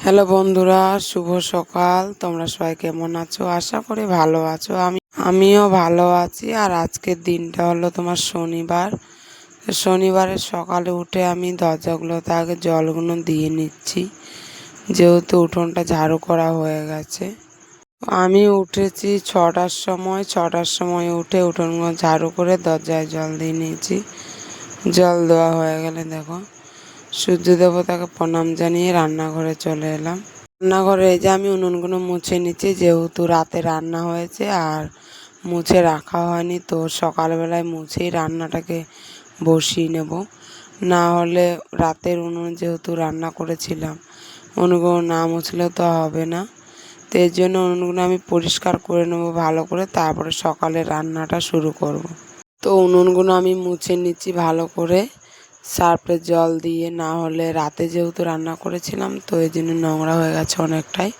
Hello বন্ধুরা, শুভ সকাল। তোমরা সবাই কেমন আছো? আশা করি ভালো আছো। আমি, আমিও ভালো আছি। আর আজকের দিনটা হলো তোমার শনিবার। শনিবারের সকালে উঠে আমি দরজাগুলোতে আগে জলগুলো দিয়ে নিচ্ছি। যেহেতু উঠোনটা ঝাড়ু করা হয়ে গেছে। আমি উঠেছি ছটার সময়। ছটার সময় উঠে উঠোনগুলো ঝাড়ু করে দরজায় জল দিয়ে নিয়েছি। জল দেওয়া হয়ে গেলে দেখো। সূর্য দেবতাকে প্রণাম জানিয়ে রান্নাঘরে চলে এলাম। রান্নাঘরে এই যে আমি উনুনগুলো মুছে নিচ্ছি, যেহেতু রাতে রান্না হয়েছে আর মুছে রাখা হয়নি, তো সকালবেলায় মুছেই রান্নাটাকে বসিয়ে নেব। না হলে রাতের উনুন যেহেতু রান্না করেছিলাম, উনুনগুলো না মুছলে তো হবে না। তো এর জন্য উনুনগুলো আমি পরিষ্কার করে নেব ভালো করে, তারপরে সকালে রান্নাটা শুরু করব। তো উনুনগুলো আমি মুছে নিচ্ছি ভালো করে। সার্ফে জল দিয়ে, না হলে রাতে যেহেতু রান্না করেছিলাম, তো এই জন্য নোংরা হয়ে গেছে অনেকটাই।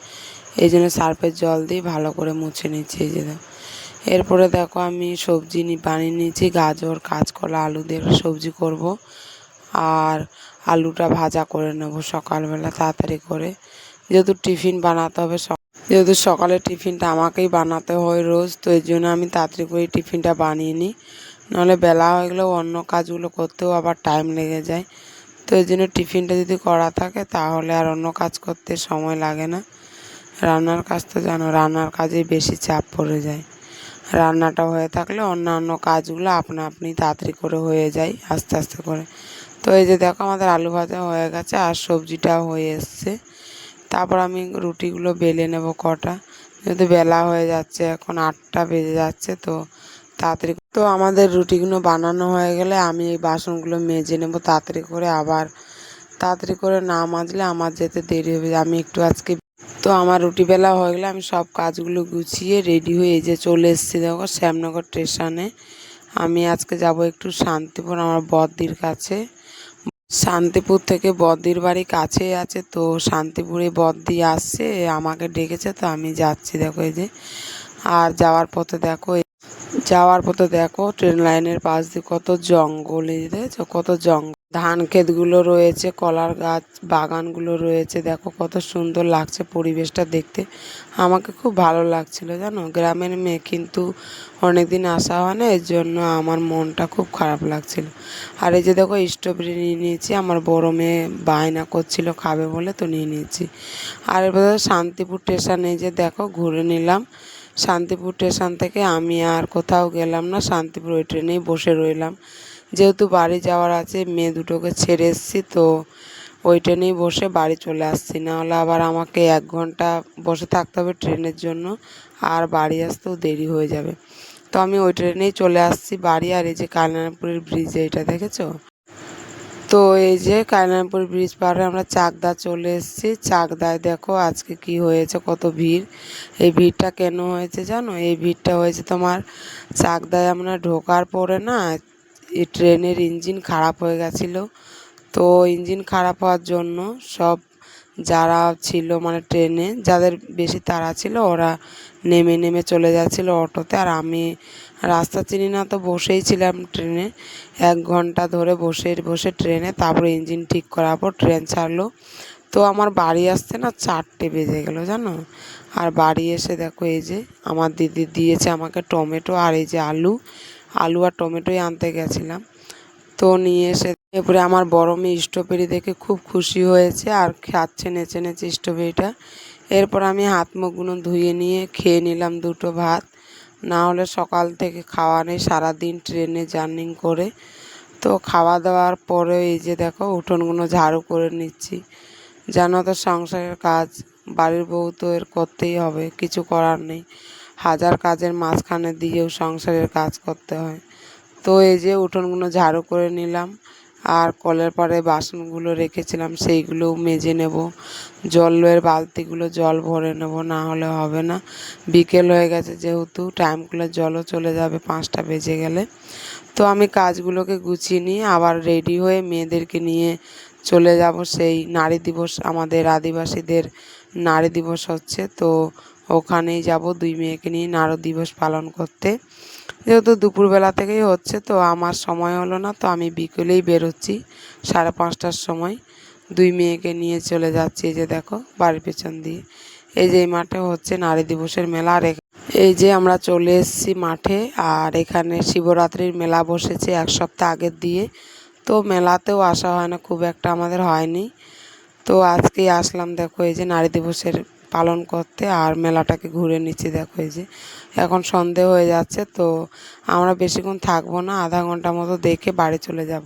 এই জন্য সার্ফের জল দিয়ে ভালো করে মুছে নিচ্ছি, এই যে এরপরে দেখো আমি সবজি বানিয়ে নিয়েছি, গাজর, কাঁচকলা, আলু দিয়ে সবজি করব। আর আলুটা ভাজা করে নেব সকালবেলা তাড়াতাড়ি করে। যেহেতু টিফিন বানাতে হবে যেহেতু সকালে টিফিনটা আমাকেই বানাতে হয় রোজ, তো এই জন্য আমি তাড়াতাড়ি করে টিফিনটা বানিয়ে নিই। নাহলে বেলা হয়ে গেলেও অন্য কাজগুলো করতেও আবার টাইম লেগে যায়। তো এই জন্য টিফিনটা যদি করা থাকে তাহলে আর অন্য কাজ করতে সময় লাগে না। রান্নার কাজ তো জানো, রান্নার কাজেই বেশি চাপ পড়ে যায়। রান্নাটা হয়ে থাকলে অন্যান্য কাজগুলো আপনা আপনি তাড়াতাড়ি করে হয়ে যায় আস্তে আস্তে করে। তো এই যে দেখো আমাদের আলু ভাজা হয়ে গেছে আর সবজিটাও হয়ে এসছে। তারপর আমি রুটিগুলো বেলে নেব কটা। যেহেতু বেলা হয়ে যাচ্ছে, এখন আটটা বেজে যাচ্ছে, তো তাড়াতাড়ি তো আমাদের রুটিগুলো বানানো হয়ে গেলে আমি এই বাসনগুলো মেজে নেব তাড়াতাড়ি করে আবার তাড়াতাড়ি করে না মাজলে আমার যেতে দেরি হবে। আমি একটু আজকে তো আমার রুটি বেলা হয়ে গেলে আমি সব কাজগুলো গুছিয়ে রেডি হয়ে যে চলে এসেছি দেখো শ্যামনগর স্টেশনে আমি আজকে যাব একটু শান্তিপুর আমার বদ্দির কাছে। শান্তিপুর থেকে বদ্দির বাড়ি কাছেই আছে তো শান্তিপুরে বদ্দি আসছে, আমাকে ডেকেছে তো আমি যাচ্ছি দেখো এই যে। আর যাওয়ার পথে দেখো যাওয়ার পথে দেখো ট্রেন লাইনের পাশ দিয়ে কত জঙ্গল যে কত জঙ্গল। ধান ক্ষেতগুলো রয়েছে, কলার গাছ, বাগানগুলো রয়েছে, দেখো কত সুন্দর লাগছে পরিবেশটা দেখতে। আমাকে খুব ভালো লাগছিল, জানো? গ্রামের মেয়ে কিন্তু অনেক দিন আসা হয় না, এর জন্য আমার মনটা খুব খারাপ লাগছিল। আর এই যে দেখো স্ট্রবেরি নিয়ে নিয়েছি, আমার বড় মেয়ে বায়না করছিল, খাবে বলে তো নিয়ে নিয়েছি। আর এবার শান্তিপুর স্টেশনে যে দেখো, ঘুরে নিলাম। শান্তিপুর স্টেশন থেকে আমি আর কোথাও গেলাম না, শান্তিপুর ওই ট্রেনেই বসে রইলাম। যেহেতু বাড়ি যাওয়ার আছে, মেয়ে দুটোকে ছেড়ে এসেছি, তো ওই ট্রেনেই বসে বাড়ি চলে আসছি। নাহলে আবার আমাকে এক ঘণ্টা বসে থাকতে হবে ট্রেনের জন্য, আর বাড়ি আসতেও দেরি হয়ে যাবে। তো আমি ওই ট্রেনেই চলে আসছি বাড়ি, আর এই যে কালিনাপুরের ব্রিজ, এইটা দেখেছ? তো এই যে কালিনাপুর ব্রিজ পার হয়ে আমরা চাকদা চলে এসেছি। চাকদায় দেখো আজকে কি হয়েছে, কত ভিড়। এই ভিড়টা কেন হয়েছে জানো? এই ভিড়টা হয়েছে তোমার চাকদায় আমরা ঢোকার পরে না, এই ট্রেনের ইঞ্জিন খারাপ হয়ে গেছিল। তো ইঞ্জিন খারাপ হওয়ার জন্য সব যারা ছিল মানে ট্রেনে, যাদের বেশি তাড়া ছিল ওরা নেমে নেমে চলে যাচ্ছিল অটোতে। আর আমি রাস্তা চিনি না তো বসেই ছিলাম ট্রেনে। এক ঘণ্টা ধরে বসে বসে ট্রেনে, তারপরে ইঞ্জিন ঠিক করার পর ট্রেন ছাড়লো। তো আমার বাড়ি আসতে না চারটে বেজে গেলো, জানো? আর বাড়ি এসে দেখো এই যে আমার দিদি দিয়েছে আমাকে টমেটো আর এই যে আলু। আলু আর টমেটোই আনতে গেছিলাম। তো নিয়ে এসে এরপরে আমার বড় মেয়ে স্ট্রবেরি দেখে খুব খুশি হয়েছে আর খাচ্ছে নেচে নেচে স্ট্রবেরিটা। এরপর আমি হাত মুখগুলো ধুয়ে নিয়ে খেয়ে নিলাম দুটো ভাত। না হলে সকাল থেকে খাওয়া নেই, সারাদিন ট্রেনে জার্নি করে। তো খাওয়া দাওয়ার পরে এই যে দেখো, উঠোনগুলো ঝাড়ু করে নিচ্ছি। জানো তো সংসারের কাজ, বাড়ির বউ তো এর করতেই হবে, কিছু করার নেই। হাজার কাজের মাঝখানে দিয়েও সংসারের কাজ করতে হয়। তো এই যে উঠোনগুলো ঝাড়ু করে নিলাম আর কলের পরে বাসনগুলো রেখেছিলাম, সেইগুলোও মেজে নেব। জলের বালতিগুলো জল ভরে নেব, না হলে হবে না। বিকেল হয়ে গেছে যেহেতু, টাইমগুলো জলও চলে যাবে, পাঁচটা বেজে গেলে। তো আমি কাজগুলোকে গুছিয়ে নিয়ে আবার রেডি হয়ে মেয়েদেরকে নিয়ে চলে যাব। সেই নারী দিবস, আমাদের আদিবাসীদের নারী দিবস হচ্ছে। তো ওখানেই যাব দুই মেয়েকে নিয়ে নারী দিবস পালন করতে। যেহেতু দুপুরবেলা থেকেই হচ্ছে, তো আমার সময় হলো না, তো আমি বিকেলেই বেরোচ্ছি, সাড়ে পাঁচটার সময়। দুই মেয়েকে নিয়ে চলে যাচ্ছি, এই যে দেখো, বাড়ির পেছন দিয়ে। এই যে মাঠে হচ্ছে নারী দিবসের মেলা, আর এই যে আমরা চলে এসেছি মাঠে, আর এখানে শিবরাত্রির মেলা বসেছে এক সপ্তাহ আগের দিয়ে। তো মেলাতেও আসা হয় না, খুব একটা আমাদের হয়নি। তো আজকেই আসলাম, দেখো, এই যে নারী দিবসের পালন করতে আর মেলাটাকে ঘুরে নিচ্ছি, দেখো এই যে। এখন সন্ধে হয়ে যাচ্ছে, তো আমরা বেশিক্ষণ থাকব না, আধা ঘণ্টা মতো দেখে বাড়ি চলে যাব।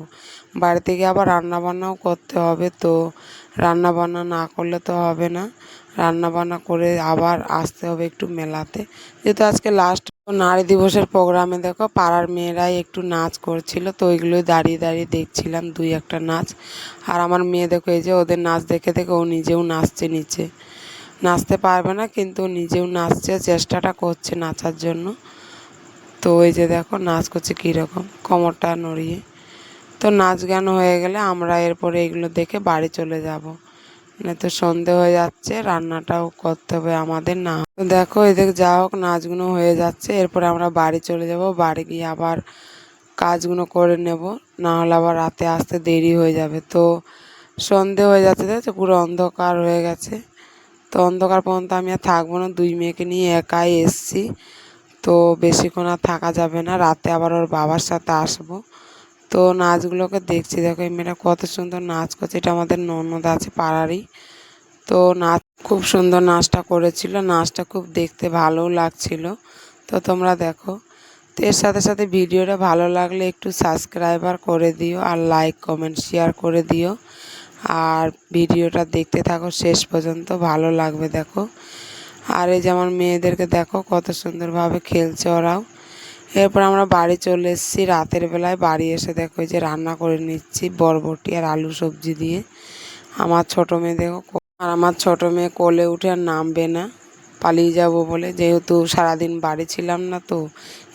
বাড়ি থেকে আবার রান্না বান্নাও করতে হবে, তো রান্না বান্না না করলে তো হবে না। রান্না বান্না করে আবার আসতে হবে একটু মেলাতে। যেহেতু আজকে লাস্ট নারী দিবসের প্রোগ্রামে, দেখো পাড়ার মেয়েরাই একটু নাচ করছিল, তো ওইগুলোই দাঁড়িয়ে দাঁড়িয়ে দেখছিলাম দুই একটা নাচ। আর আমার মেয়ে দেখো এই যে ওদের নাচ দেখে দেখে ও নিজেও নাচছে নিচে। নাচতে পারবে না, কিন্তু নিজেও নাচছে, চেষ্টাটা করছে নাচার জন্য। তো ওই যে দেখো, নাচ করছে কীরকম, কোমরটা নড়িয়ে। তো নাচ গান হয়ে গেলে আমরা এরপরে এগুলো দেখে বাড়ি চলে যাব। না তো সন্ধে হয়ে যাচ্ছে, রান্নাটাও করতে হবে আমাদের না। তো দেখো এদিকে যা হোক নাচগুলো হয়ে যাচ্ছে, এরপরে আমরা বাড়ি চলে যাব, বাড়ি গিয়ে আবার কাজগুলো করে নেব। না হলে আবার রাতে আসতে দেরি হয়ে যাবে। তো সন্ধে হয়ে যাচ্ছে, দেখছ? পুরো অন্ধকার হয়ে গেছে। তো অন্ধকার পর্যন্ত আমি আর থাকব না। দুই মেয়েকে নিয়ে একাই এসছি। তো বেশিক্ষণ আর থাকা যাবে না। রাতে আবার ওর বাবার সাথে আসব। তো নাচগুলোকে দেখছি। দেখো, এই মেয়েটা কত সুন্দর নাচ করছে। এটা আমাদের ননদ আছে, পাড়ারই। তো নাচ, খুব সুন্দর নাচটা করেছিল। নাচটা খুব দেখতে ভালোও লাগছিল। তো তোমরা দেখো। তো এর সাথে সাথে ভিডিওটা ভালো লাগলে একটু সাবস্ক্রাইবার করে দিও আর লাইক কমেন্ট শেয়ার করে দিও। আর ভিডিওটা দেখতে থাকো শেষ পর্যন্ত, ভালো লাগবে দেখো। আর এই যেমন মেয়েদেরকে দেখো, কত সুন্দরভাবে খেলছে ওরাও। এরপর আমরা বাড়ি চলে এসেছি, রাতের বেলায় বাড়ি এসে দেখো যে রান্না করে নিচ্ছি, বরবটি আর আলু সবজি দিয়ে। আমার ছোটো মেয়ে দেখো আর আমার ছোটো মেয়ে কোলে উঠে আর নামবে না, পালিয়ে যাব বলে। যেহেতু সারাদিন বাড়ি ছিলাম না তো,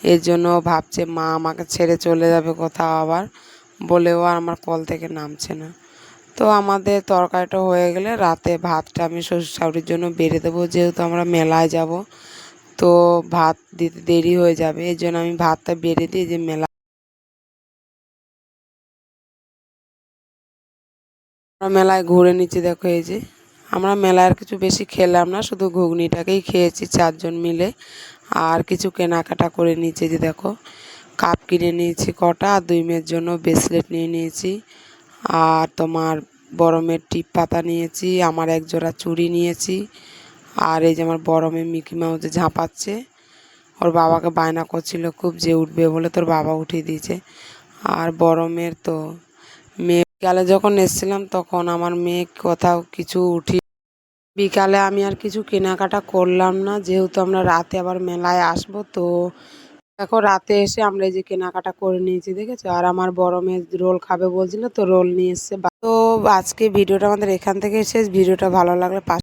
এর জন্য ভাবছে, মা আমাকে ছেড়ে চলে যাবে কোথাও আবার বলেও আর আমার কল থেকে নামছে না। তো আমাদের তরকারিটা হয়ে গেলে রাতে ভাতটা আমি শ্বশুর শাশুড়ির জন্য বেড়ে দেবো, যেহেতু আমরা মেলায় যাব। তো ভাত দিতে দেরি হয়ে যাবে, এই জন্য আমি ভাতটা বেড়ে দিই যে মেলা আমরা মেলায় ঘুরে নিচ্ছি, দেখো এই যে। আমরা মেলায় কিছু বেশি খেলাম না, শুধু ঘুগনিটাকেই খেয়েছি চারজন মিলে। আর কিছু কেনাকাটা করে নিয়েছি যে দেখো। কাপ কিনে নিয়েছি কটা, আর দুই মেয়ের জন্য ব্রেসলেট নিয়ে নিয়েছি। আর তোমার বড় মেয়ের টিপ পাতা নিয়েছি, আমার এক জোড়া চুড়ি নিয়েছি, আর এই যে আমার বড় মেয়ে মিকি মাউসে ঝাঁপাচ্ছে, ওর বাবাকে বায়না করছিল খুব যে উঠবে বলে তোর বাবা উঠিয়ে দিয়েছে। আর বড় মেয়ের তো, মেয়ে বিকালে যখন এসেছিলাম তখন আমার মেয়ে কোথাও কিছু উঠি, বিকালে আমি আর কিছু কেনাকাটা করলাম না, যেহেতু আমরা রাতে আবার মেলায় আসব তো দেখো, রাতে এসে আমরা এই যে কেনাকাটা করে নিয়েছি, দেখেছ? আর আমার বড় মেয়ে রোল খাবে বলছিল, তো রোল নিয়ে এসছে। তো আজকে ভিডিওটা আমাদের এখান থেকে শেষ। ভিডিওটা ভালো লাগলে